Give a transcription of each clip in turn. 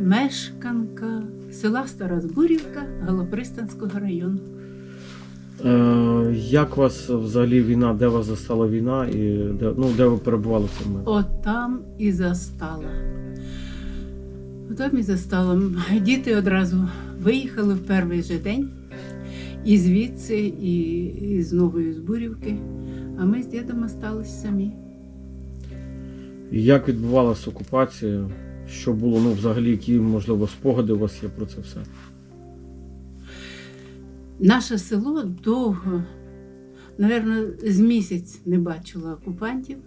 мешканка села Стара Збурівка Галопристанського району. Е, як вас взагалі війна, де вас застала війна і де, ну, де ви перебували в момент? От там і застала. От Там і застала. Діти одразу виїхали в перший же день. І звідси, і, і з Нової Збурівки. А ми з дідом остались самі. І як відбувалася окупація? Що було, ну, взагалі, які, можливо, спогади у вас є про це все? Наше село довго, напевно, з місяць не бачило окупантів,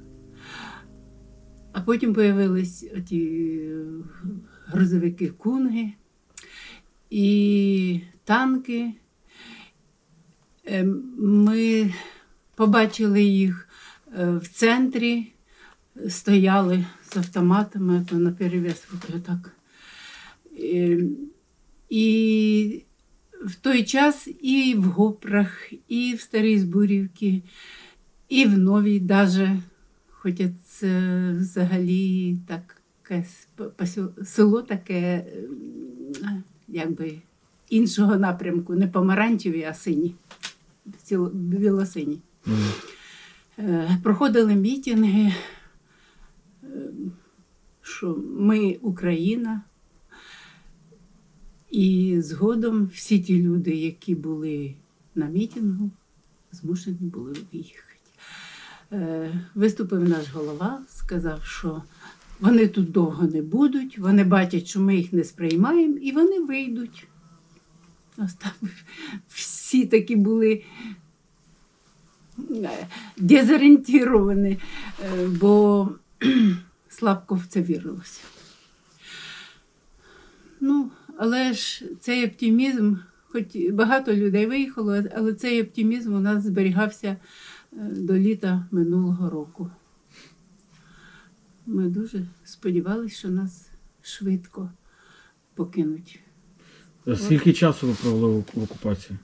а потім з'явились ті грузовики кунги і танки. Е, Ми побачили їх е, в центрі, стояли з автоматами, то на перевес так. Е, І в той час і в Гопрах, і в Старій Збурівці, і в Новій даже, хоча це взагалі таке село таке, ем, якби іншого напрямку, не помаранчеві, а сині, білосині. Е, Проходили мітинги, що ми Україна. І згодом всі ті люди, які були на мітингу, змушені були виїхати. Е, Виступив наш голова, сказав, що вони тут довго не будуть, вони бачать, що ми їх не сприймаємо, і вони вийдуть. Всі такі були е, дезорієнтовані, е, бо слабко в це вірилося. Ну, але ж цей оптимізм, хоч багато людей виїхало, але цей оптимізм у нас зберігався е, до літа минулого року. Ми дуже сподівалися, що нас швидко покинуть. Е, Скільки часу ви провели в окупації?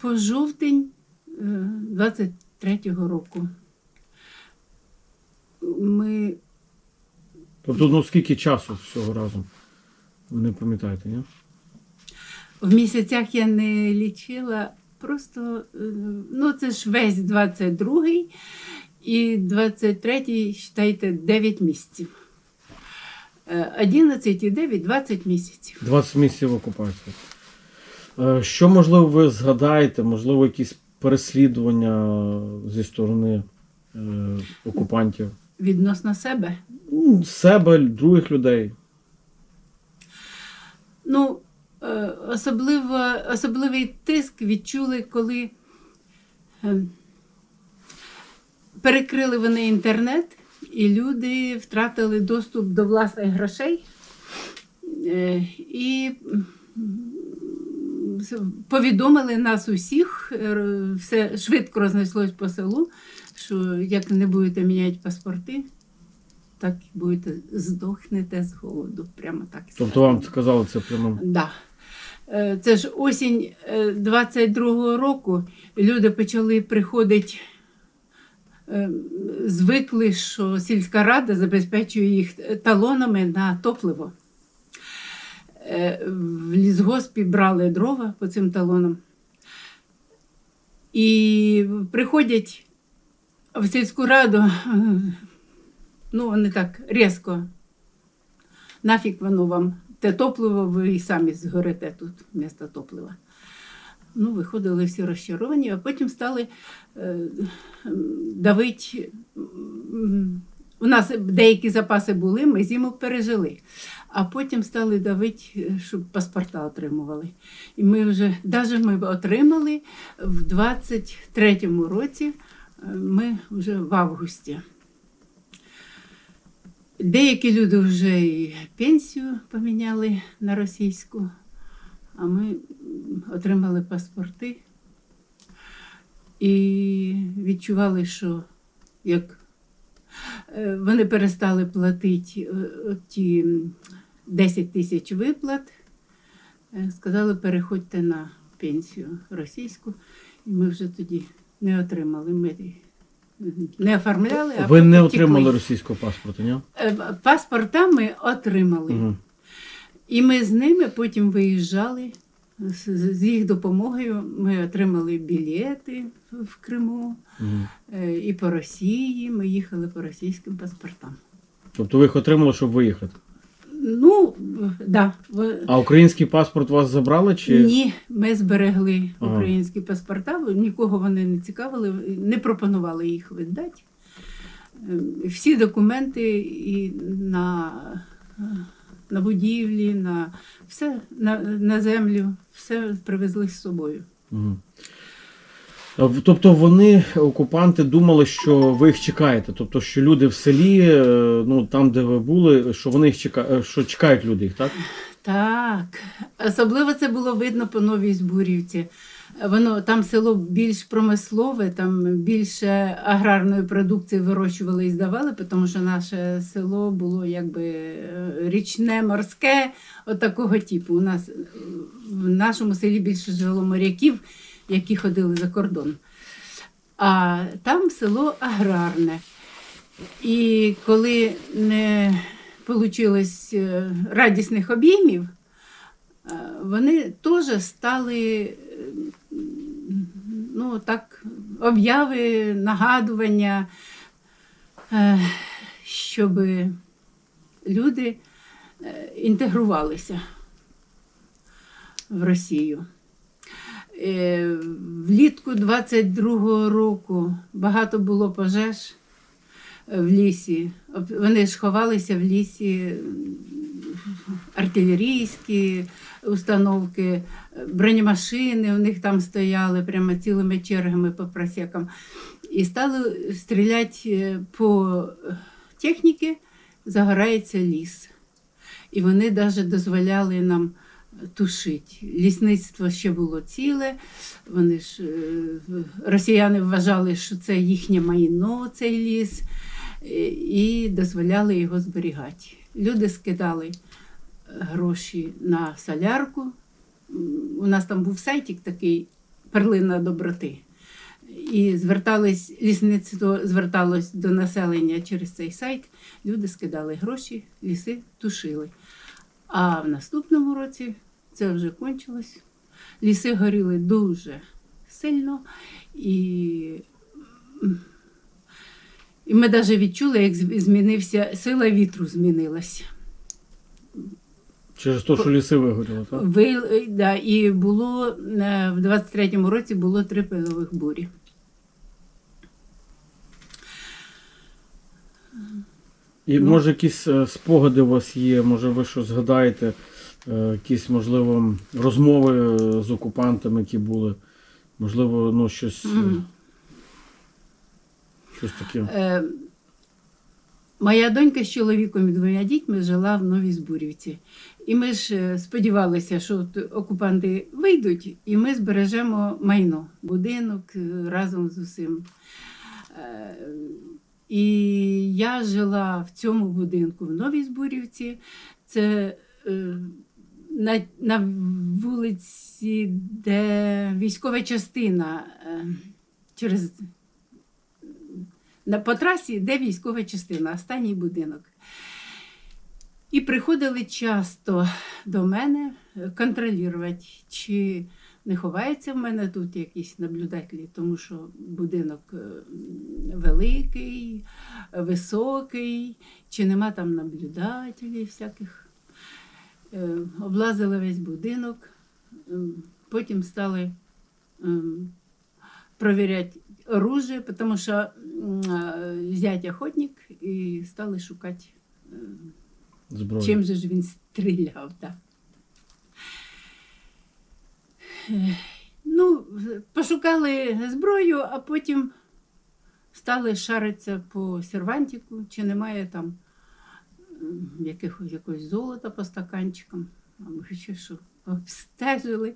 По жовтень е, 23-го року ми Тобто, ну скільки часу всього разом? Ви не пам'ятаєте, ні? в місяцях я не лічила, просто е, ну це ж весь 22-й і 23-й, вважайте, 9 місяців. Е, 11 і 9 – 20 місяців. 20 місяців окупації. Е, Що, можливо, ви згадаєте, можливо, якісь переслідування зі сторони е, окупантів? Відносно себе. Ну, Себе, других людей. Ну, е, особливо, особливий тиск відчули, коли е, перекрили вони інтернет, і люди втратили доступ до власних грошей. Е, І повідомили нас усіх, все швидко рознеслось по селу, що як не будете міняти паспорти, так і будете здохнете з голоду. Прямо так. Тобто вам сказали це прямо. Да. Е, Це ж осінь е, 22-го року. Люди почали приходити, е, звикли, що сільська рада забезпечує їх талонами на топливо. Е, В лісгоспі брали дрова по цим талонам. І приходять в сільську раду, е, ну, вони так різко нафіг воно вам те топливо, ви і самі згорите тут вмісто топлива. Ну, виходили всі розчаровані, а потім стали е, давити. У нас деякі запаси були, ми зиму пережили. А потім стали давити, е, щоб паспорта отримували. І ми вже, навіть ми отримали в 23-му році, ми вже в августі. Деякі люди вже і пенсію поміняли на російську, а ми отримали паспорти і відчували, що як е, вони перестали платити е, ті 10 тисяч виплат, е, сказали, переходьте на пенсію російську, і ми вже тоді не отримали. Ми не оформляли, а Ви не потім отримали російського паспорта, ні? Е, Паспорта ми отримали. Угу. І ми з ними потім виїжджали. З, з їх допомогою ми отримали білети в Криму Мгм. е, і по Росії. Ми їхали по російським паспортам. Тобто ви їх отримали, щоб виїхати. Ну, да, А український паспорт вас забрали чи ні, ми зберегли Ага. українські паспорта, нікого вони не цікавили, не пропонували їх віддати. Е, Всі документи і на, на будівлі, на все на, на землю, все привезли з собою. Мгм. В- Тобто вони, окупанти, думали, що ви їх чекаєте. Тобто, що люди в селі, е, ну там, де ви були, що вони їх чекають, що чекають люди їх, так? Так, особливо це було видно по Новій Збурівці. Воно там село більш промислове, там більше аграрної продукції вирощували і здавали, тому що наше село було якби е, річне, морське, от такого типу. У нас е, в нашому селі більше жило моряків, які ходили за кордон. А там село аграрне. І коли не вийшло радісних обіймів, е, вони теж стали е, ну, так, обяви, нагадування, е, щоб люди е, інтегрувалися в Росію. Е, Влітку 22-го року багато було пожеж е, в лісі. Вони ж ховалися в лісі артилерійські установки, е, бронемашини у них там стояли прямо цілими чергами по просекам. І стали стріляти по техніці, загорається ліс. І вони навіть дозволяли нам тушити. Лісництво ще було ціле. Вони ж е, росіяни вважали, що це їхнє майно, цей ліс, е, і дозволяли його зберігати. Люди скидали гроші на солярку. У нас там був сайтик такий перлина доброти. І звертались, лісництво зверталось до населення через цей сайт. Люди скидали гроші, ліси тушили. А в наступному році це вже кончилось. Ліси горіли дуже сильно, і, і ми навіть відчули, як змінився сила вітру змінилася. Через те, що ліси вигоріли, так? Ви, да, і було е, в 23-му році було три пилових бурі. І Ну. може якісь е, спогади у вас є, може ви що згадаєте, якісь, можливо, розмови е, з окупантами, які були, можливо, ну щось, е, Мгм. щось таке. Е, моя донька з чоловіком і двома дітьми жила в Новій Збурівці. І ми ж е, сподівалися, що от окупанти вийдуть, і ми збережемо майно, будинок е, разом з усім. Е, І я жила в цьому будинку в Новій Збурівці. Це е, на, на вулиці, де військова частина е, через на, по трасі, де військова частина, останній будинок. І приходили часто до мене е, контролювати, чи не ховається в мене тут якісь наблюдателі, тому що будинок е, великий, високий, чи нема там наблюдателів всяких. Е, Облазили весь будинок, ем, потім стали ем, провіряти оружие, тому що е, зять охотник і стали шукати, е, Зброю. чим же ж він стріляв. Так. Е, Ну, пошукали зброю, а потім стали шаритися по сервантику, чи немає там якихось, якогось золота по стаканчикам, або ще що. Обстежили.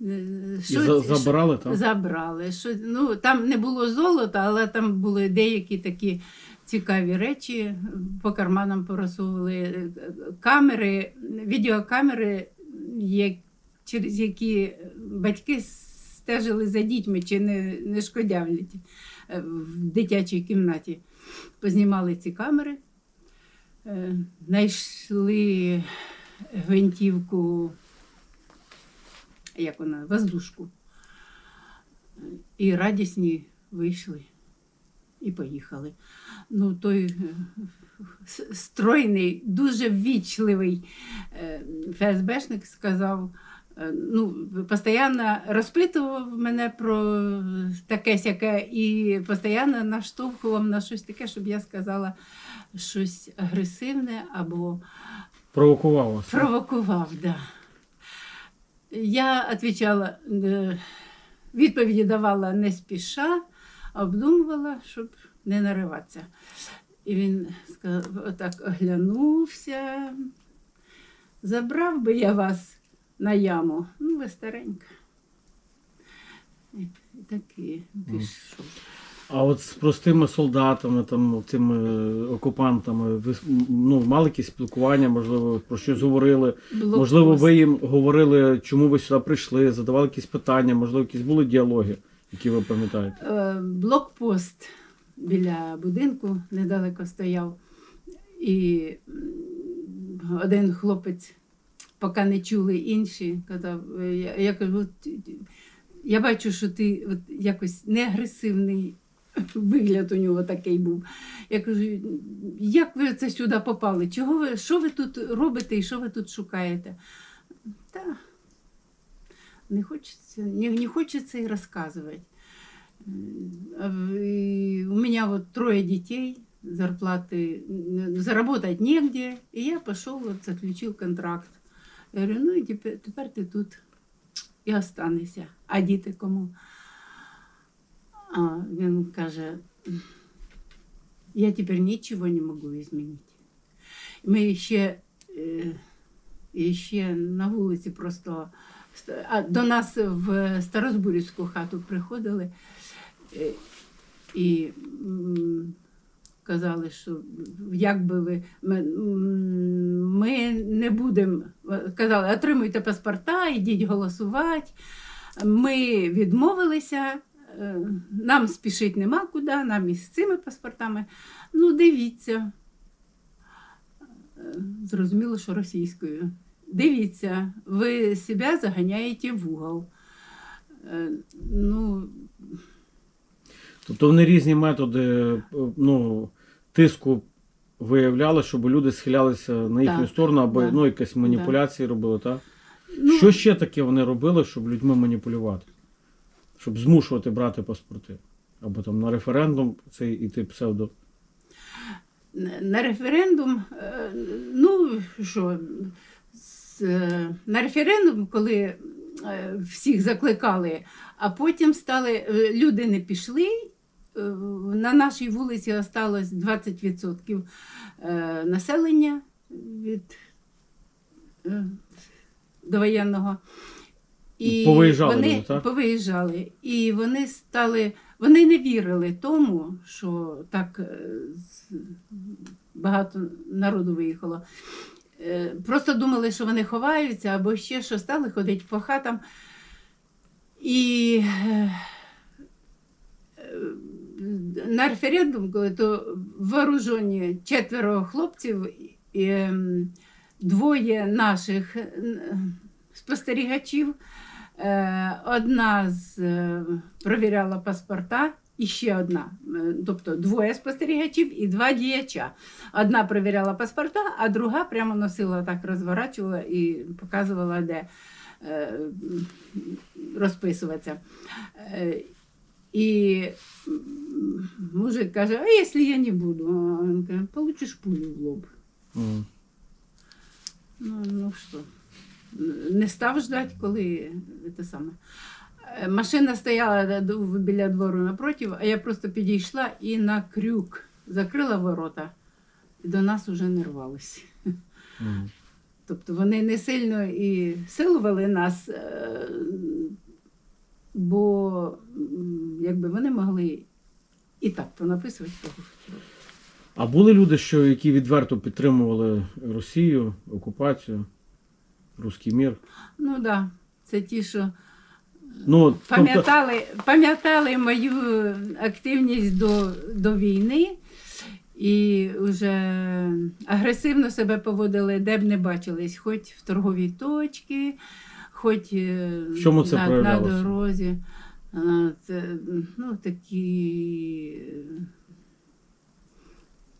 Е, І що- за- забирали там? Забрали. Що, ну, там не було золота, але там були деякі такі цікаві речі. По карманам порозсовували е, камери, відеокамери, як, через які батьки стежили за дітьми, чи не, не шкодявлять е, в дитячій кімнаті. Познімали ці камери, знайшли гвинтівку, як вона, воздушку. І радісні вийшли і поїхали. Ну, той е, стройний, дуже ввічливий е, ФСБшник сказав, е, ну, постійно розпитував мене про таке сяке і постійно наштовхував на щось таке, щоб я сказала щось агресивне або Провокував вас. так? Да. Я відповідала, е, відповіді давала не спіша, обдумувала, щоб не нариватися. І він сказав, отак оглянувся. Забрав би я вас на яму. Ну, ви старенька. І таки пішов. А от з простими солдатами, там, тими окупантами, ви ну, мали якісь спілкування, можливо, про щось говорили. Блокпост. Можливо, ви їм говорили, чому ви сюди прийшли, задавали якісь питання, можливо, якісь були діалоги, які ви пам'ятаєте. Е, блокпост біля будинку недалеко стояв. І один хлопець, поки не чули інші, казав, е, я, я кажу, «От, я бачу, що ти от якось не агресивний вигляд у нього такий був. Я кажу, як ви це сюди попали? Чого ви, що ви тут робите і що ви тут шукаєте? Та не хочеться, не, не хочеться і розказувати. В- и У меня вот трое детей, зарплаты, н- заработать негде, и я пошел, вот, заключил контракт. Говорю, ну і тепер, тепер ти тут і останешся. А діти кому? А він каже, я тепер нічого не можу змінити. Ми ще, е, ще на вулиці просто а до нас в Старозбурівську хату приходили е, і казали, що як би ви ми, ми не будемо казали, отримуйте паспорта, йдіть голосувати. Ми відмовилися. е, Нам спішити нема куди, нам із цими паспортами. Ну, дивіться. Е, Зрозуміло, що російською. Дивіться, ви себе заганяєте в угол. Е, Ну, Тобто вони різні методи е, ну, тиску виявляли, щоб люди схилялися на їхню Так, сторону, або да. ну, якісь маніпуляції робили, так? ну Що ще таке вони робили, щоб людьми маніпулювати? Щоб змушувати брати паспорти? Або там на референдум цей іти псевдо. на референдум, е, ну що, е, на референдум, коли всіх закликали, а потім стали, люди не пішли. Е, На нашій вулиці осталось 20% е, населення від е, довоєнного. Повиїжджали вони так? повиїжджали. І вони стали, вони не вірили тому, що так багато народу виїхало. Просто думали, що вони ховаються або ще що стали ходити по хатам. І на референдум, то вооружені четверо хлопців, і, ем, двоє наших е, спостерігачів. Е, Одна з е, провіряла паспорта, і ще одна, тобто двоє спостерігачів і два діяча. Одна перевіряла паспорта, а друга прямо носила так, розворачувала і показувала, де розписуватися. І мужик каже: а якщо я не буду? А Він каже, получиш пулю в лоб. М. Ну, ну що, не став ждати, коли це саме. Е, Машина стояла біля двору напротив, а я просто підійшла і на крюк закрила ворота, і до нас уже не рвалися. М. Тобто вони не сильно і силували нас, е, бо якби вони могли і так понаписувати. того, що А були люди, що, які відверто підтримували Росію, окупацію, руський мір? Ну так, да, це ті, що Ну, от, тобто, пам'ятали, пам'ятали мою активність до, до війни І вже агресивно себе поводили, де б не бачились, хоч в торговій точці, хоч е, В чому це на, на проявлялося? дорозі. А, Це ну, такі. е,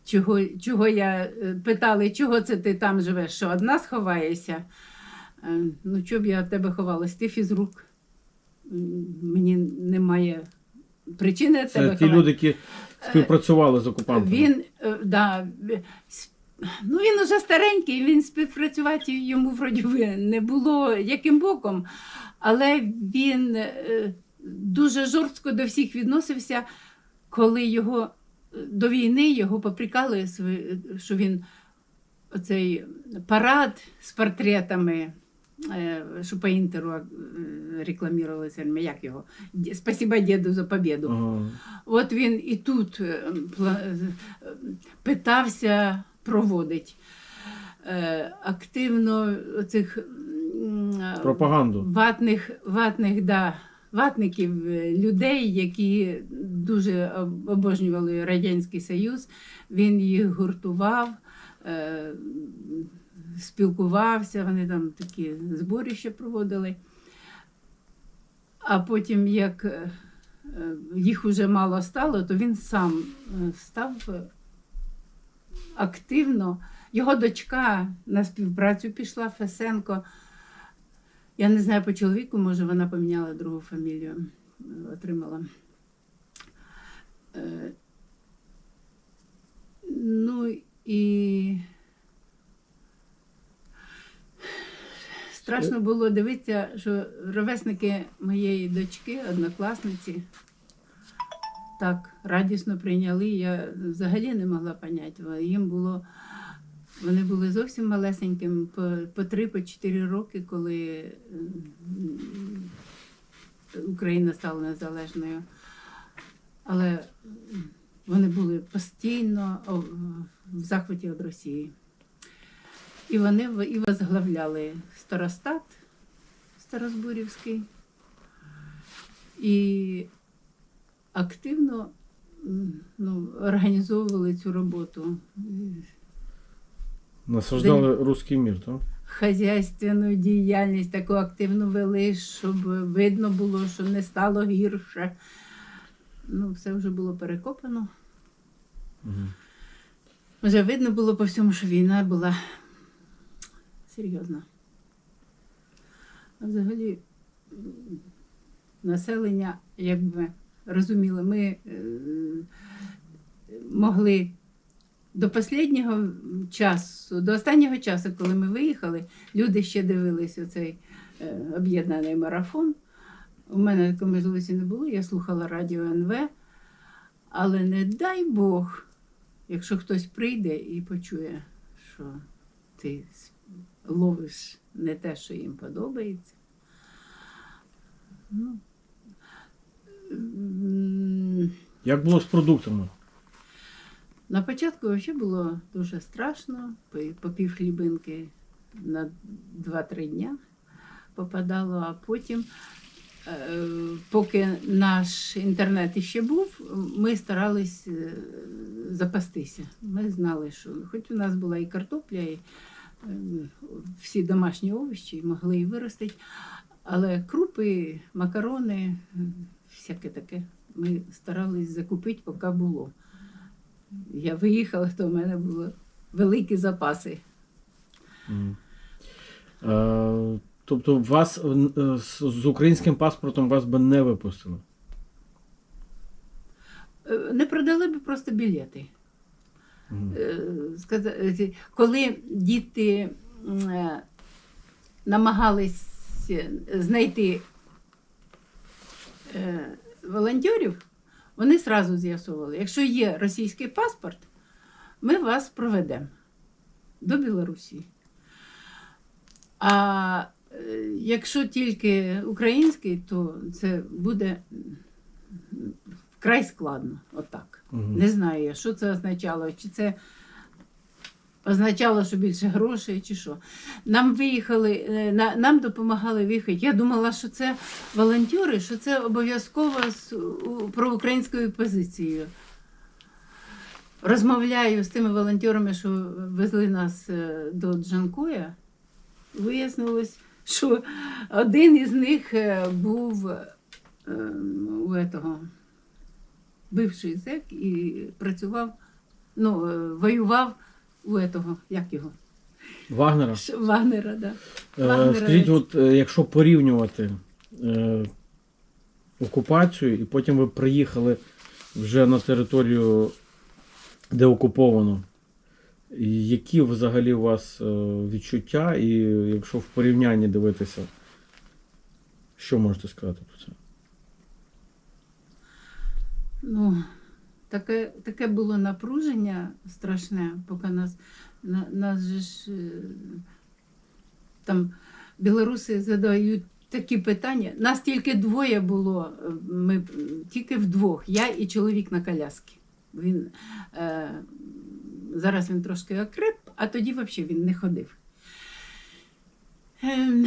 Чого, чого я е, питали, чого це ти там живеш? Що одна сховаєшся? Е, Ну, чого б я від тебе ховалась? Ти фізрук. М, Мені немає причини від тебе Це ті ховати. люди, які співпрацювали з окупантами. Він, е, да, е, ну він уже старенький, він співпрацювати йому вроді би не було яким боком, але він е, дуже жорстко до всіх відносився, коли його е, до війни його попрікали, що він оцей парад з портретами. е, Що по інтеру рекламувалися, як його? Спасибо діду за победу. Ага. От він і тут питався проводити е, активно цих Пропаганду. ватних, ватних, да, ватників, е, людей, які дуже обожнювали Радянський Союз. Він їх гуртував, е, спілкувався, вони там такі зборища проводили. А потім, як їх уже мало стало, то він сам став активно. Його дочка на співпрацю пішла Фесенко. Я не знаю по чоловіку, може вона поміняла другу фамілію, е, отримала. Е, Ну і страшно було дивитися, що ровесники моєї дочки, однокласниці, так радісно прийняли. Я взагалі не могла поняти. Їм було вони були зовсім малесенькими, по, по 3-4 роки, коли Україна стала незалежною. Але вони були постійно в захваті від Росії. І вони і возглавляли старостат Старозбурівський і активно ну, організовували цю роботу. Насаждали руський мір, так? хазяйственну діяльність таку активну вели, щоб видно було, що не стало гірше. Ну, все вже було перекопано. Угу. Вже видно було по всьому, що війна була серйозна. А взагалі населення, якби розуміло, ми е, могли до останнього часу, до останнього часу, коли ми виїхали, люди ще дивились оцей е, об'єднаний марафон. У мене такої можливості не було, я слухала радіо НВ, але не дай Бог, якщо хтось прийде і почує, що ти ловиш не те, що їм подобається. Ну, Як було з продуктами? на початку взагалі було дуже страшно, по, по пів хлібинки на 2-3 дня попадало, а потім, е, поки наш інтернет іще був, ми старались е, запастися. Ми знали, що хоч у нас була і картопля, і е, всі домашні овочі могли і виростити, але крупи, макарони, всяке таке ми старались закупити, поки було. Я виїхала, то в мене були великі запаси. Е, тобто вас е, з, українським паспортом вас би не випустили. Е, Не продали би просто білети. Е, Коли діти намагались знайти волонтерів, вони одразу з'ясовували, якщо є російський паспорт, ми вас проведемо до Білорусі. А е, якщо тільки український, то це буде вкрай складно. Отак. Мгм. Не знаю що це означало. Чи це означало, що більше грошей, чи що. Нам виїхали, е, на- нам допомагали виїхати. Я думала, що це волонтери, що це обов'язково з проукраїнською позицією. розмовляю з тими волонтерами, що везли нас е, до Джанкоя, вияснилось, що один із них е, був у этого, бивший зек і працював, ну, воював у этого, як його? Вагнера. Ш- Вагнера, да. Е, Вагнера. Скажіть, от е, якщо порівнювати е, окупацію, і потім ви приїхали вже на територію, де окуповано, і які взагалі у вас е, відчуття, і якщо в порівнянні дивитися, що можете сказати про це? Ну, таке, таке було напруження страшне, поки нас, на, нас же ж е, там білоруси задають такі питання. Нас тільки двоє було, е, ми тільки вдвох, я і чоловік на коляскі. Він, е, зараз він трошки окреп, а тоді взагалі він не ходив. Ем,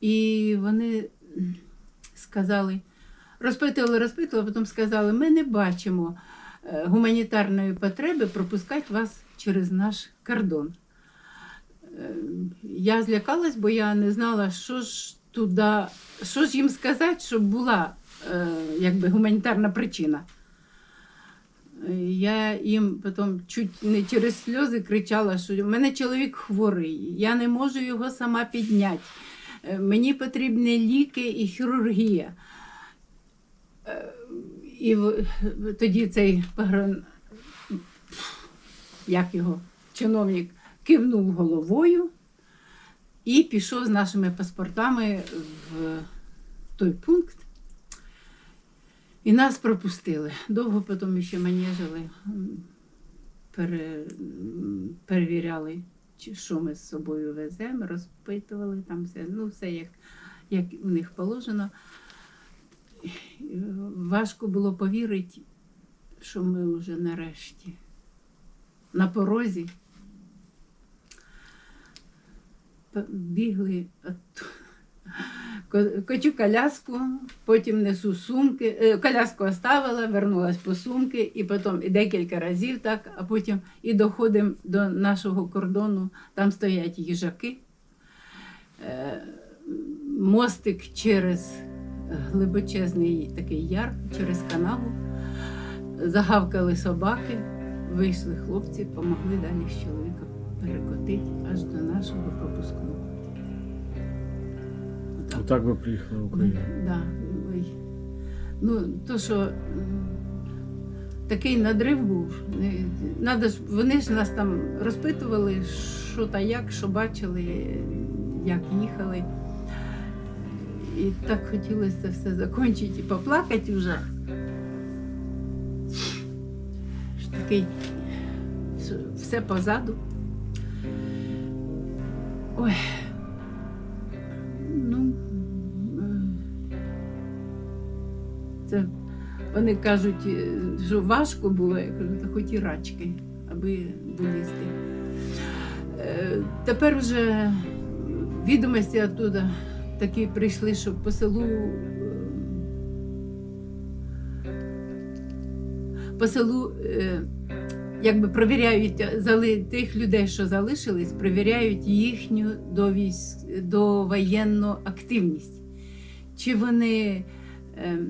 і вони сказали, розпитували, розпитували, потім сказали, ми не бачимо е, гуманітарної потреби пропускати вас через наш кордон. Е, Я злякалась, бо я не знала, що ж туди, що ж їм сказати, щоб була е, якби гуманітарна причина. Я їм потім чуть не через сльози кричала, що в мене чоловік хворий, я не можу його сама підняти. Мені потрібні ліки і хірургія. І тоді цей погран... як його чиновник кивнув головою і пішов з нашими паспортами в той пункт. І нас пропустили. Довго потім ще манежили, пере... перевіряли, що ми з собою веземо, розпитували там все, ну все як, як у них положено. Важко було повірити, що ми вже нарешті на порозі бігли кочу коляску, потім несу сумки. е, Коляску оставила, вернулась по сумки, і потім і декілька разів так, а потім і доходимо до нашого кордону, там стоять їжаки. Е, Мостик через глибочезний такий яр, через канаву. Загавкали собаки, вийшли хлопці, помогли далі з чоловіком перекотити аж до нашого пропускного. Отак. Отак ви приїхали в Україну. Да, ой. Ну, то, що такий надрив був. Надо ж, вони ж нас там розпитували, що та як, що бачили, як їхали. І так хотілося це все закінчити і поплакати вже. Ж Такий все- позаду. Ой. Ну, е, це вони кажуть, е, що важко було, я кажу, та хоч і рачки, аби долізти. Е, Тепер вже відомості оттуда такі прийшли, що по селу. е, По селу е, якби провіряють зали тих людей, що залишились, провіряють їхню довійсь- довоєнну активність. Чи вони. ем,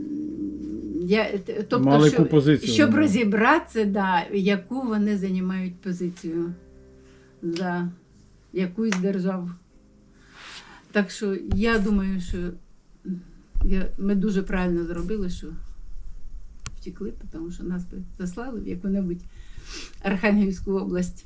я, тобто, Мали щоб, позицію щоб вони? розібратися, да, яку вони займають позицію за якусь державу. Так що я думаю, що я, ми дуже правильно зробили, що втекли, тому що нас би заслали в яку-небудь Архангельську область.